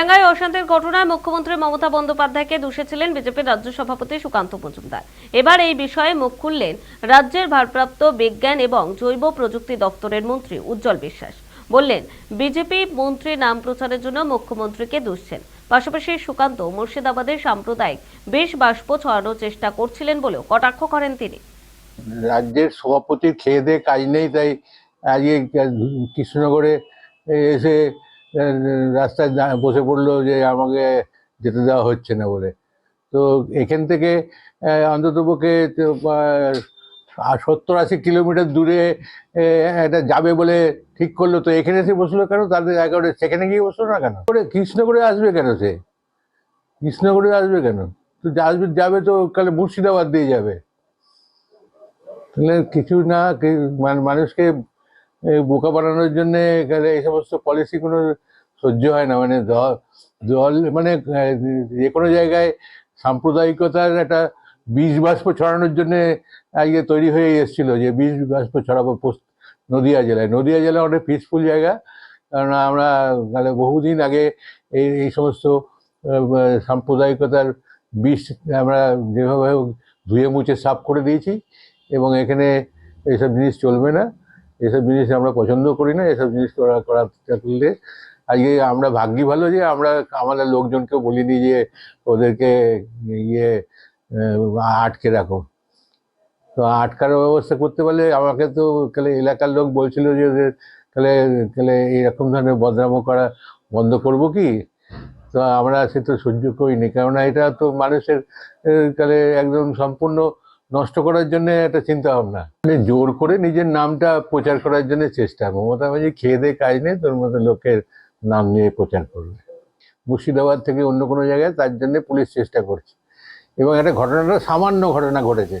বেলেঙ্গায় অশান্তির ঘটনায় মুখ্যমন্ত্রী মমতা বন্দ্যোপাধ্যায়কে দূষেছিলেন বিজেপির রাজ্য সভাপতি সুকান্ত মজুমদার। এবার এই বিষয়ে মুখ খুললেন রাজ্যের ভারপ্রাপ্ত বিজ্ঞান এবং জৈব প্রযুক্তি দপ্তরের মন্ত্রী উজ্জ্বল বিশ্বাস। বললেন, বিজেপি মন্ত্রী নাম প্রচারের জন্য মুখ্যমন্ত্রীকে দুষছেন পাশাপাশি সুকান্ত মুর্শিদাবাদের সাম্প্রদায়িক বেশ বাষ্প ছড়ানোর চেষ্টা করছিলেন বলেও কটাক্ষ করেন তিনি। রাজ্যের সভাপতির খেয়ে দিয়ে কাজ নেই, তাই আজকে কৃষ্ণনগরে এসে রাস্তায় বসে পড়ল যে আমাকে যেতে দেওয়া হচ্ছে না বলে। তো এখান থেকে অন্ততপক্ষে সত্তর আশি কিলোমিটার দূরে এটা যাবে বলে ঠিক করল। তো এখানে এসে বসল কেন? তাদের একেবারে সেখানে গিয়ে বসল না কেন? করে কৃষ্ণনগরে আসবে কেন সে? কৃষ্ণনগরে আসবে কেন? তো আসবে, যাবে তো কালে মুর্শিদাবাদ দিয়ে যাবে। তাহলে কিছু না মান- মানুষকে বোকা বানানোর জন্য এখানে এই সমস্ত পলিসি কোনো সহ্য হয় না। মানে দল মানে যে কোনো জায়গায় সাম্প্রদায়িকতার একটা বীজ বাষ্প ছড়ানোর জন্য আজকে তৈরি হয়ে এসেছিল যে বীজ বাষ্প ছড়াবো নদিয়া জেলায়। নদিয়া জেলা অনেক পিসফুল জায়গা। কারণ আমরা তাহলে বহুদিন আগে এই এই সমস্ত সাম্প্রদায়িকতার বীজ আমরা যেভাবে ধুয়ে মুছে সাফ করে দিয়েছি এবং এখানে এইসব জিনিস চলবে না। এসব জিনিস আমরা পছন্দ করি না, এসব জিনিস করা করা করলে আজকে আমরা ভাগ্যি ভালো যে আমরা আমাদের লোকজনকে বলিনি যে ওদেরকে ইয়ে আটকে রাখো। তো আটকার ব্যবস্থা করতে পারলে আমাকে তো তাহলে এলাকার লোক বলছিল যে তাহলে তাহলে এইরকম ধরনের বদনামো করা বন্ধ করব কি? তো আমরা সে তো সহ্য করিনি, কেননা এটা তো মানুষের তাহলে একদম সম্পূর্ণ নষ্ট করার জন্য একটা চিন্তা ভাবনা মানে জোর করে নিজের নামটা প্রচার করার জন্য চেষ্টা। মমতা ব্যানার্জি খেয়ে দিয়ে কাজ নেই, তোর মতো লোকের নাম নিয়ে প্রচার করবে। মুর্শিদাবাদ থেকে অন্য কোনো জায়গায় তার জন্য পুলিশ চেষ্টা করছে। এবং একটা ঘটনাটা সামান্য ঘটনা ঘটেছে।